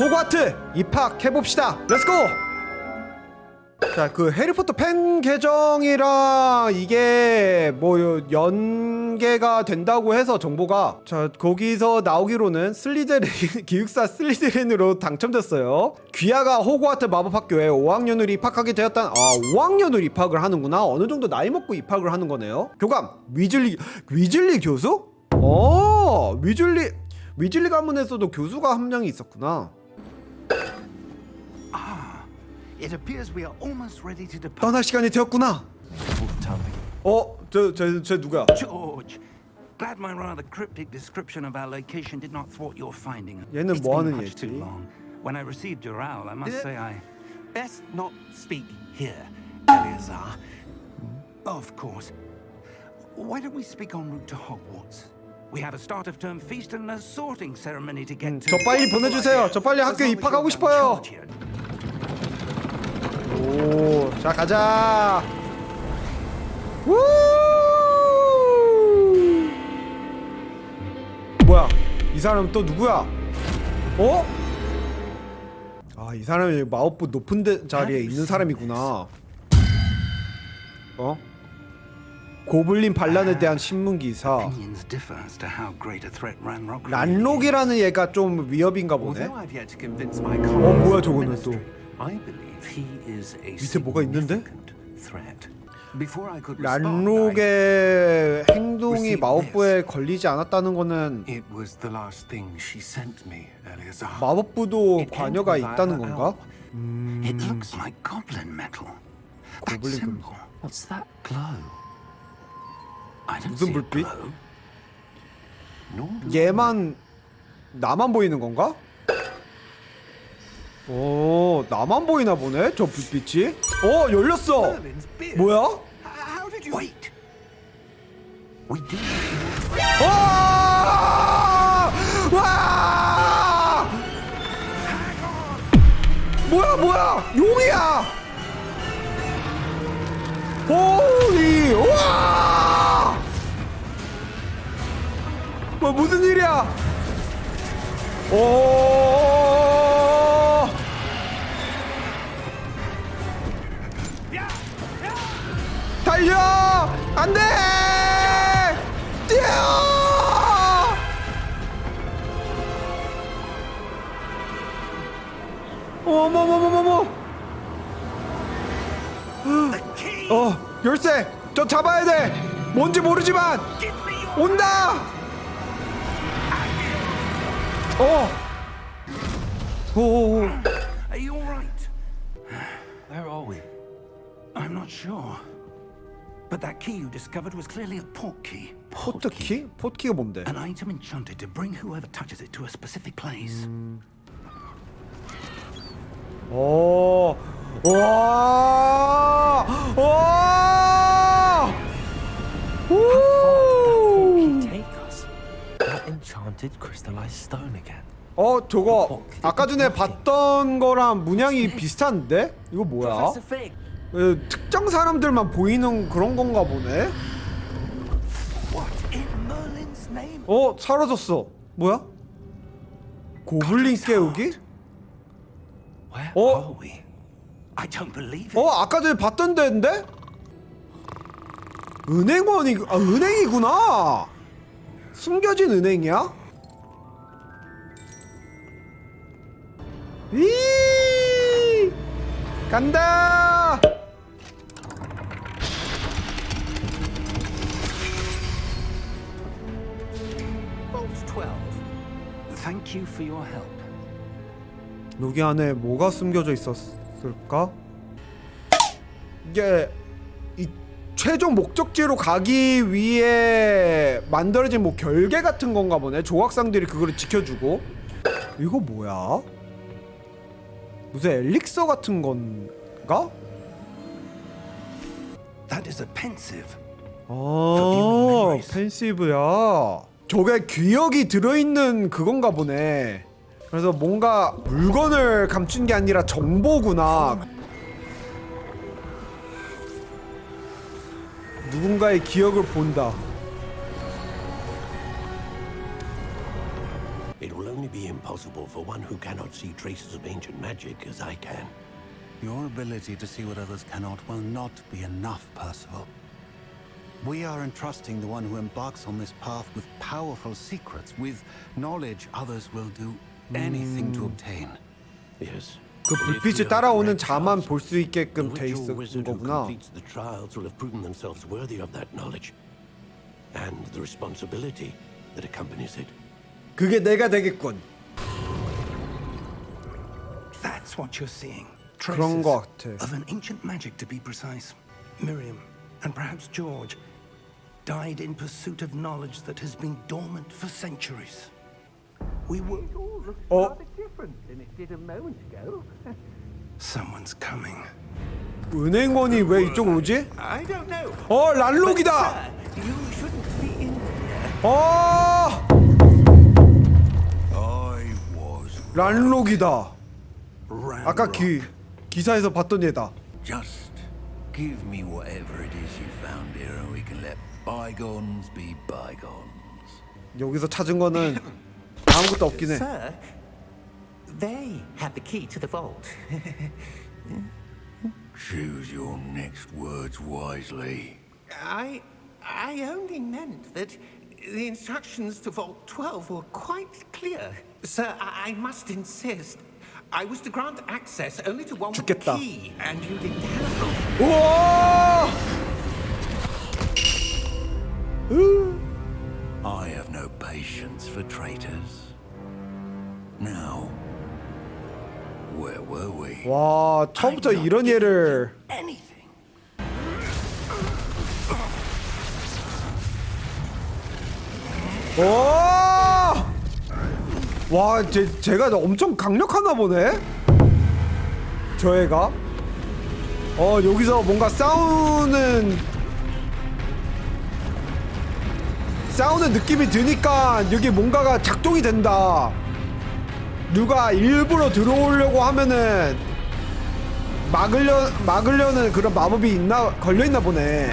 호그와트 입학해 봅시다. 렛츠고. 자, 그 해리포터 팬 계정이랑 이게 뭐 연계가 된다고 해서 정보가 자, 거기서 나오기로는 슬리데린 기숙사 슬리데린으로 당첨됐어요. 귀하가 호그와트 마법학교에 5학년으로 입학하게 되었단 아, 5학년으로 입학을 하는구나. 어느 정도 나이 먹고 입학을 하는 거네요. 교감 위즐리 위즐리 교수? 어, 위즐리 위즐리 가문에서도 교수가 한 명이 있었구나. It appears we are almost ready to depart. 떠날 시간이 되었구나. 어, 저, 저, 저 누구야? George, glad my rather cryptic description of our location did not thwart your finding. 얘는 It's 뭐 been 하는 much too 얘기지? long. When I received your owl, I must Uh, say I. Best not speak here, Eleazar. Of course. Why don't we speak en route to Hogwarts? We have a start of term feast and a sorting ceremony to get to. 저 빨리 보내주세요. 저 빨리 학교에 입학하고 싶어요. 오, 자 가자. 우! 뭐야? 이 사람 또 누구야? 어? 아, 이 사람이 마법부 높은 데 자리에 있는 사람이구나. 어? 고블린 반란에 대한 신문 기사. 란록이라는 얘가 좀 위협인가 보네. 어, 뭐야 저거는 또. I believe he is a 밑에 뭐가 있는데? significant threat. Before I could respond, I, 란록의 행동이 마법부에 걸리지 않았다는 거는 it was the last thing she sent me, Eleazar. 마법부도 관여가 있다는 건가? owl. It looks like goblin metal. That Goblin symbol. What's that glow? I don't 무슨 불빛? 얘만 나만 보이는 건가? 오 나만 보이나 보네 저 불빛이 어 열렸어. 뭐야? Wait. We do. 와! 와! 뭐야 뭐야 용이야 호리 와! 뭐 무슨 일이야 오 달려 안 돼 뛰어 어머머머머머. 어 열쇠 저 잡아야 돼 뭔지 모르지만. 온다 어 오오오 Are you all right? Where are we? I'm not sure. But that key you discovered was clearly a port key. 포트키? 포트키가 뭔데? An item enchanted to bring whoever touches it to a specific place. 오, 와, 와, 우. Take us. That enchanted crystallized stone again. 어, 저거 아까 전에 봤던 거랑 문양이 비슷한데? 이거 뭐야? Professor Fig. 에, 특정 사람들만 보이는 그런 건가 보네? 어, 사라졌어. 뭐야? 고블린 깨우기? It. 어, 아까 전에 봤던 데인데? 은행원이, 아, 은행이구나! 숨겨진 은행이야? 이 간다! Thank you for your help. 여기 안에 뭐가 숨겨져 있었을까? 이게 이 최종 목적지로 가기 위해 만들어진 뭐 결계 같은 건가 보네. 조각상들이 그거를 지켜주고. 이거 뭐야? 무슨 엘릭서 같은 건가? That is a pensive. 아, 펜시브야. 저게 귀역이 들어있는 그건가 보네. 그래서 뭔가 물건을 감춘 게 아니라 정보구나. 누군가의 기억을 본다. It will only be be impossible for one who cannot see traces of ancient magic as I can. Your ability to see what others cannot will not be enough, Percival. We are entrusting the one who embarks on this path with powerful secrets, with knowledge others will do anything to obtain. Yes. 그 But if we 불빛을 are 따라오는 correct, 자만 Charles, 볼 수 있게끔 the 돼 ritual 있었던 wizard who 거구나. completes the trials will have proven themselves worthy of that knowledge and the responsibility that accompanies it. 그게 내가 되겠군. That's what you're seeing. 그런 Traces 것 같아. of an ancient magic, to be precise. Miriam, and perhaps George, died in pursuit of knowledge that has been dormant for centuries. We were. 어, Someone's coming. 은행원이 왜 이쪽으로 오지? I don't know. 어, 란록이다. You shouldn't be in 어, I was. Ranrock. 아까 기 기사에서 봤던 얘다. Just give me whatever it is you found here and we can let bygones be bygones. 여기서 찾은 거는 아무것도 없긴 해. Sir, they have the key to the vault. Choose your next words wisely. I, I only meant that the instructions to Vault 12 were quite clear. Sir, I, I must insist. I was to grant access only to one with the 죽겠다. key, and you didn't have 우와! I have no patience for traitors. Now, where were we? 와, 처음부터 이런 Anything. 와! 와, 제, 제가 엄청 강력하나 보네? 저 애가? 어, 여기서 뭔가 싸우는 싸우는 느낌이 드니까 여기 뭔가가 작동이 된다. 누가 일부러 들어오려고 하면은 막으려 막으려는 그런 마법이 있나 걸려 있나 보네.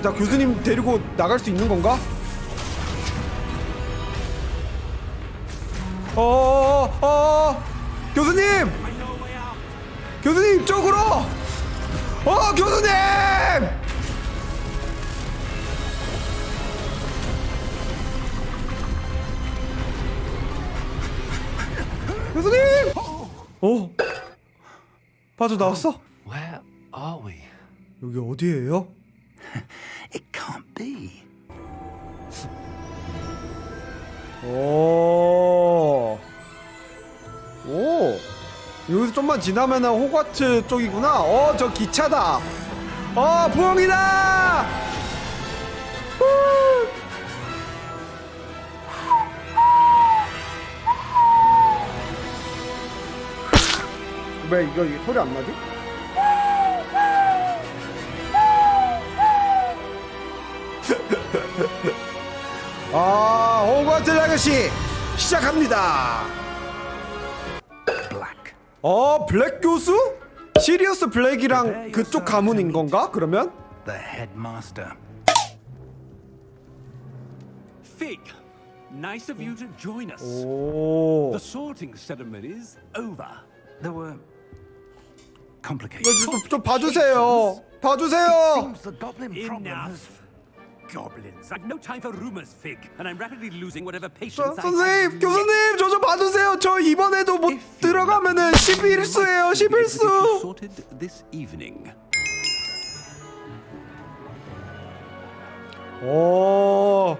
자 교수님 데리고 나갈 수 있는 건가? 어, 어, 어, 교수님! 교수님 이쪽으로! 어, 교수님! 교수님! 어? 빠져 나왔어? Where are we? 여기 어디예요? It can't be. 오. 오. 여기서 좀만 지나면은 호가트 쪽이구나. 어, 저 기차다. 어, 부엉이다! 후! 왜 이거 이거 소리 안 나지? 아, 호가트 레거시 시작합니다. Black. 어, 블랙 교수? 시리어스 블랙이랑 그쪽 가문인 건가? 그러면? The headmaster. Fig, nice of you to join us. 오. The sorting ceremony's over. There were complications. 좀, 좀 봐주세요. 봐주세요. Seems the goblin problem has Enough. Goblins. I've no time for rumors, Fig, and I'm rapidly losing whatever 저, patience I 선생님, 교수님, 저 좀 봐주세요. 저 이번에도 못 들어가면은 11수예요, 11수. Sorted this evening. 오,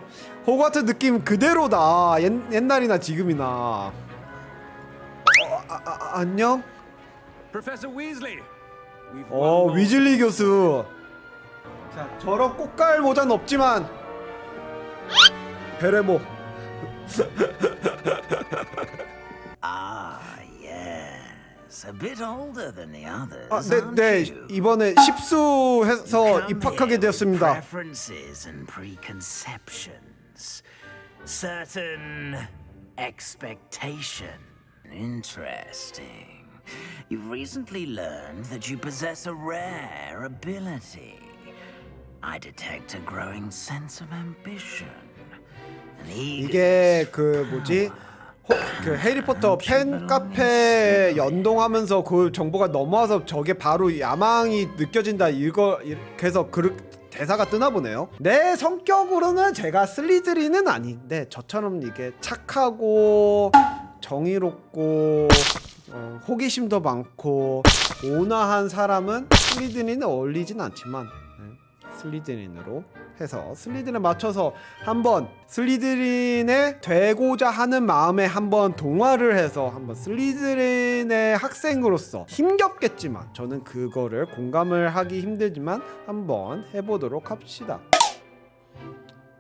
호가트 느낌 그대로다. 옛, 옛날이나 지금이나. 어, 아, 아, 안녕? Professor Weasley. We've 어, one more. 위즐리 교수. 자, 저런 꽃갈 모자는 없지만 베레모. Ah, yes. A bit older than the others. 아, 네, aren't 네. you? 이번에 10수해서 Come 입학하게 here with 되었습니다. Preferences and preconceptions. Certain expectation. Interesting. You've recently learned that you possess a rare ability. I detect a growing sense of ambition. 이게 그 뭐지? 호, 그 해리포터 팬 카페 연동하면서 그 정보가 넘어와서 저게 바로 야망이 느껴진다 이거 해서 그 대사가 뜨나 보네요. 내 성격으로는 제가 슬리드리는 아닌데 저처럼 이게 착하고 정의롭고 어, 호기심도 많고 온화한 사람은 슬리드린에 어울리진 않지만 네, 슬리드린으로 해서 슬리드린에 맞춰서 한번 슬리드린에 되고자 하는 마음에 한번 동화를 해서 한번 슬리드린의 학생으로서 힘겹겠지만 저는 그거를 공감을 하기 힘들지만 한번 해보도록 합시다.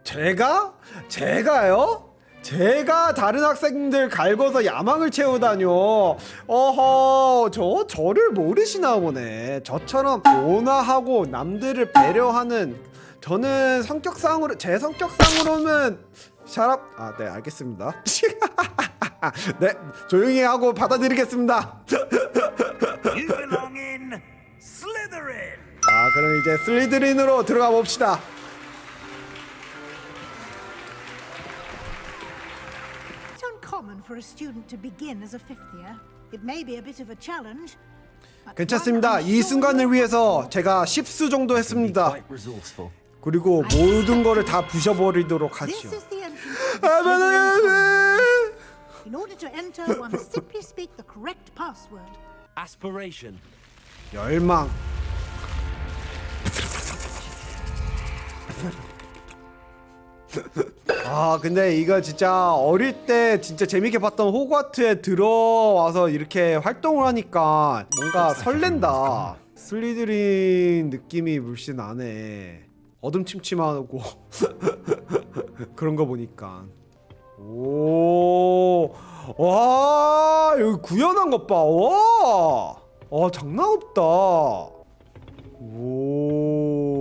제가 제가요? 제가 다른 학생들 갈궈서 야망을 채우다뇨. 어허, 저 저를 모르시나 보네. 저처럼 온화하고 남들을 배려하는 저는 성격상으로 제 성격상으로는 샤랍 아, 네, 알겠습니다. 네, 조용히 하고 받아들이겠습니다. 아, 그럼 이제 슬리드린으로 들어가 봅시다. For a student to begin as a fifth year. It may be a bit of a challenge. but 괜찮습니다. one I'm 이 sure 순간을 위해서 제가 10수 정도 했습니다. Quite resourceful. 그리고 모든 거를 다 부셔버리도록 This 하죠. is the entrance to the Slytherin Commons. In order to enter, one must simply speak the correct password. Aspiration. 열망. 아 근데 이거 진짜 어릴 때 진짜 재밌게 봤던 호그와트에 들어와서 이렇게 활동을 하니까 뭔가 설렌다. 슬리드린 느낌이 물씬 나네. 어둠침침하고 그런 거 보니까. 오, 와, 여기 구현한 것 봐. 와, 아, 장난 없다. 오,